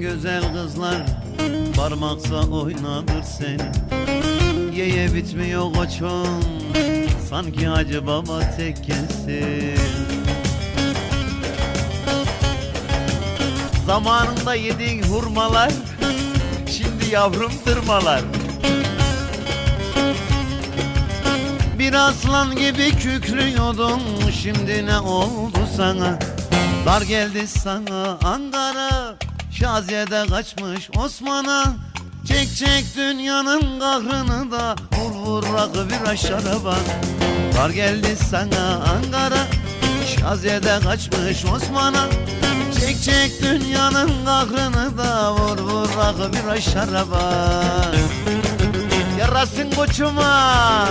güzel kızlar Parmaksa oynadır seni. Yeye bitmiyor koçum Sanki Hacı Baba tekkesi Zamanında yediğin hurmalar Şimdi yavrum tırmalar. Bir aslan gibi kükrüyordun Şimdi ne oldu sana? Dar geldi sana Ankara Şaziye'de kaçmış Osman'a. Çek çek dünyanın kahrını da Vur vur rakı bir şaraba Dar geldi sana Ankara. Şaziye'de kaçmış Osman'a. Çek çek dünyanın kahrını da Vur vur rakı bir şaraba Yarasın koçuma